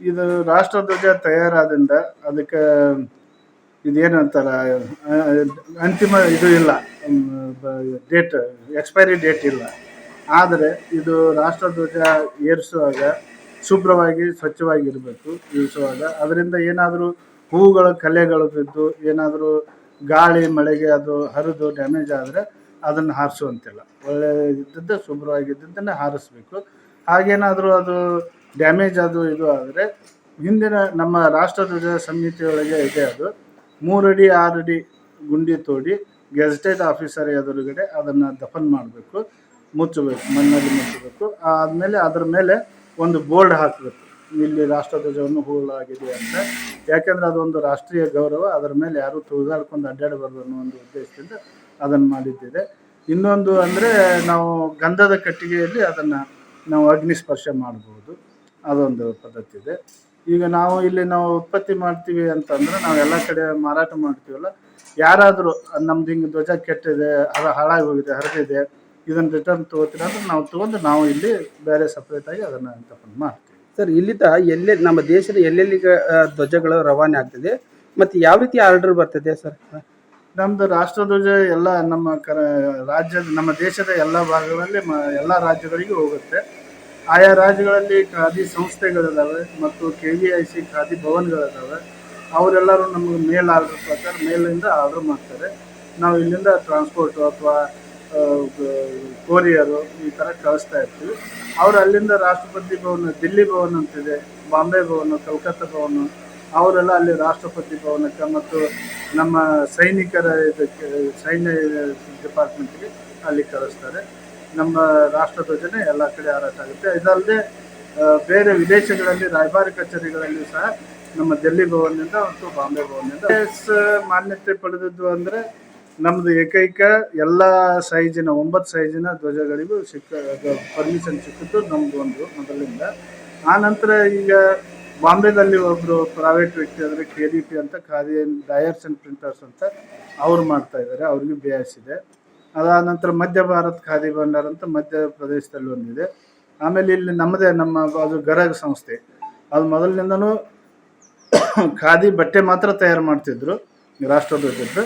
ಇದು ರಾಷ್ಟ್ರಧ್ವಜ ತಯಾರಾದಿಂದ ಅದಕ್ಕೆ ಇದೇನಂತಾರ ಅಂತಿಮ ಇದು ಇಲ್ಲ. ಡೇಟ್ ಎಕ್ಸ್ಪೈರಿ ಡೇಟ್ ಇಲ್ಲ. ಆದರೆ ಇದು ರಾಷ್ಟ್ರಧ್ವಜ ಏರಿಸುವಾಗ ಶುಭ್ರವಾಗಿ, ಸ್ವಚ್ಛವಾಗಿರಬೇಕು ಇರಿಸುವಾಗ ಅದರಿಂದ ಏನಾದರೂ ಹೂವುಗಳ, ಕಲೆಗಳು ಬಿದ್ದು, ಏನಾದರೂ ಗಾಳಿ, ಮಳೆಗೆ ಅದು ಹರಿದು ಡ್ಯಾಮೇಜ್ ಆದರೆ ಅದನ್ನು ಹಾರಿಸುವಂತಿಲ್ಲ. ಒಳ್ಳೆ ಇದ್ದದ್ದು ಶುಭ್ರವಾಗಿದ್ದದ್ದನ್ನೇ ಹಾರಿಸ್ಬೇಕು. ಹಾಗೇನಾದರೂ ಅದು ಡ್ಯಾಮೇಜ್ ಅದು ಇದು ಆದರೆ ಹಿಂದಿನ ನಮ್ಮ ರಾಷ್ಟ್ರಧ್ವಜ ಸಮಿತಿಯೊಳಗೆ ಇದೆ ಅದು. ಮೂರಡಿ, ಆರಡಿ ಗುಂಡಿ ತೋಡಿ ಗೆಜೆಟೆಡ್ ಆಫೀಸರ್ ಎದುರುಗಡೆ ಅದನ್ನು ದಫನ್ ಮಾಡಬೇಕು, ಮುಚ್ಚಬೇಕು, ಮಣ್ಣಲ್ಲಿ ಮುಚ್ಚಬೇಕು. ಆದಮೇಲೆ ಅದರ ಮೇಲೆ ಒಂದು ಬೋರ್ಡ್ ಹಾಕಬೇಕು. ಇಲ್ಲಿ ರಾಷ್ಟ್ರಧ್ವಜವನ್ನು ಹೂಳಾಗಿದೆ ಅಂತ. ಯಾಕೆಂದರೆ ಅದೊಂದು ರಾಷ್ಟ್ರೀಯ ಗೌರವ, ಅದರ ಮೇಲೆ ಯಾರೂ ತುಳಿದಾಡ್ಕೊಂಡು ಅಡ್ಡಾಡಬಾರ್ದು ಅನ್ನೋ ಒಂದು ಉದ್ದೇಶದಿಂದ ಅದನ್ನು ಮಾಡಿದ್ದಿದೆ ಇನ್ನೊಂದು ಅಂದರೆ ನಾವು ಗಂಧದ ಕಟ್ಟಿಗೆಯಲ್ಲಿ ಅದನ್ನು ನಾವು ಅಗ್ನಿ ಸ್ಪರ್ಶ ಮಾಡ್ಬೋದು. ಅದೊಂದು ಪದ್ಧತಿ ಇದೆ. ಈಗ ನಾವು ಇಲ್ಲಿ ನಾವು ಉತ್ಪತ್ತಿ ಮಾಡ್ತೀವಿ ಅಂತಂದ್ರೆ ನಾವು ಎಲ್ಲ ಕಡೆ ಮಾರಾಟ ಮಾಡ್ತೀವಲ್ಲ ಯಾರಾದರೂ ನಮ್ದು ಹಿಂಗೆ ಧ್ವಜ ಕೆಟ್ಟಿದೆ ಅದು ಹಾಳಾಗಿ ಹೋಗಿದೆ ಹರಿದಿದೆ ಇದನ್ನು ರಿಟರ್ನ್ ತೊಗೋತೀರ ಅಂದ್ರೆ ನಾವು ತೊಗೊಂಡು ನಾವು ಇಲ್ಲಿ ಬೇರೆ ಸಪ್ರೇಟಾಗಿ ಅದನ್ನು ತಗೊಂಡು ಮಾಡ್ತೀವಿ. ಸರ್ ಇಲ್ಲಿಂದ ಎಲ್ಲೆ ನಮ್ಮ ದೇಶದ ಎಲ್ಲೆಲ್ಲಿ ಧ್ವಜಗಳು ರವಾನೆ ಆಗ್ತದೆ ಮತ್ತು ಯಾವ ರೀತಿ ಆರ್ಡರ್ ಬರ್ತದೆ ಸರ್? ನಮ್ಮದು ರಾಷ್ಟ್ರಧ್ವಜ ಎಲ್ಲ ನಮ್ಮ ಕರ ರಾಜ್ಯದ ನಮ್ಮ ದೇಶದ ಎಲ್ಲ ಭಾಗಗಳಲ್ಲಿ ಮ ಎಲ್ಲ ರಾಜ್ಯಗಳಿಗೆ ಹೋಗುತ್ತೆ. ಆಯಾ ರಾಜ್ಯಗಳಲ್ಲಿ ಖಾದಿ ಸಂಸ್ಥೆಗಳಿದಾವೆ ಮತ್ತು K V I C khadi ಭವನ್ಗಳಿದಾವೆ. ಅವರೆಲ್ಲರೂ ನಮಗೆ ಮೇಲ್ ಆರ್ಡರ್ ಪ್ರಕಾರ ಮೇಲಿಂದ ಆರ್ಡರ್ ಮಾಡ್ತಾರೆ. ನಾವು ಇಲ್ಲಿಂದ ಟ್ರಾನ್ಸ್ಪೋರ್ಟು ಅಥವಾ ಕೊರಿಯರು ಈ ಥರ ಕಳಿಸ್ತಾ ಇರ್ತೀವಿ. ಅವರು ಅಲ್ಲಿಂದ ರಾಷ್ಟ್ರಪತಿ ಭವನ, ದಿಲ್ಲಿ ಭವನ್ ಅಂತಿದೆ, ಬಾಂಬೆ ಭವನ, ಕಲ್ಕತ್ತಾ ಭವನ, ಅವರೆಲ್ಲ ಅಲ್ಲಿ ರಾಷ್ಟ್ರಪತಿ ಭವನಕ್ಕೆ ಮತ್ತು ನಮ್ಮ ಸೈನಿಕರ ಇದಕ್ಕೆ, ಸೈನ್ಯ ಡಿಪಾರ್ಟ್ಮೆಂಟ್ಗೆ ಅಲ್ಲಿ ಕಳಿಸ್ತಾರೆ. ನಮ್ಮ ರಾಷ್ಟ್ರ ಧ್ವಜನೇ ಎಲ್ಲ ಕಡೆ ಹಾರಾಟ ಆಗುತ್ತೆ. ಇದಲ್ಲದೆ ಬೇರೆ ವಿದೇಶಗಳಲ್ಲಿ ರಾಯಭಾರಿ ಕಚೇರಿಗಳಲ್ಲಿ ಸಹ ನಮ್ಮ ದೆಲ್ಲಿ ಭವನದಿಂದ ಮತ್ತು ಬಾಂಬೆ ಭವನದಿಂದ ಎಸ್ ಮಾನ್ಯತೆ ಪಡೆದದ್ದು ಅಂದರೆ ನಮ್ಮದು ಏಕೈಕ ಎಲ್ಲ ಸೈಜಿನ, ಒಂಬತ್ತು ಸೈಜಿನ ಧ್ವಜಗಳಿಗೂ ಸಿಕ್ಕ ಪರ್ಮಿಷನ್ ಸಿಕ್ಕಿದ್ದು ನಮ್ಮದು ಒಂದು ಮೊದಲಿಂದ. ಆ ನಂತರ ಈಗ ಬಾಂಬೆದಲ್ಲಿ ಒಬ್ಬರು ಪ್ರೈವೇಟ್ ವ್ಯಕ್ತಿ ಅಂದರೆ ಕೆ ಡಿ ಪಿ ಅಂತ ಖಾದಿ ಡಯರ್ಸ್ ಆ್ಯಂಡ್ ಪ್ರಿಂಟರ್ಸ್ ಅಂತ ಅವ್ರು ಮಾಡ್ತಾ ಇದ್ದಾರೆ. ಅವ್ರಿಗೆ ಬಿ ಎಸ್ ಇದೆ. ಅದಾದ ನಂತರ ಮಧ್ಯ ಭಾರತ್ ಖಾದಿ ಭಂಡಾರ ಅಂತ ಮಧ್ಯ ಪ್ರದೇಶದಲ್ಲಿ ಒಂದಿದೆ. ಆಮೇಲೆ ಇಲ್ಲಿ ನಮ್ಮದೇ ನಮ್ಮ ಅದು ಗರಗ ಸಂಸ್ಥೆ. ಅದು ಮೊದಲಿನಿಂದನೂ ಖಾದಿ ಬಟ್ಟೆ ಮಾತ್ರ ತಯಾರು ಮಾಡ್ತಿದ್ರು ರಾಷ್ಟ್ರಧ್ವಜದ್ದು.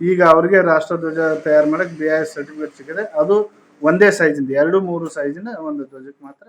ಈಗ ಅವ್ರಿಗೆ ರಾಷ್ಟ್ರಧ್ವಜ ತಯಾರು ಮಾಡಕ್ಕೆ ಬಿ ಎಸ್ ಸರ್ಟಿಫಿಕೇಟ್ ಸಿಕ್ಕಿದೆ. ಅದು ಒಂದೇ ಸೈಜಿಂದ ಎರಡು ಮೂರು ಸೈಜಿನ ಒಂದು ಧ್ವಜಕ್ಕೆ ಮಾತ್ರ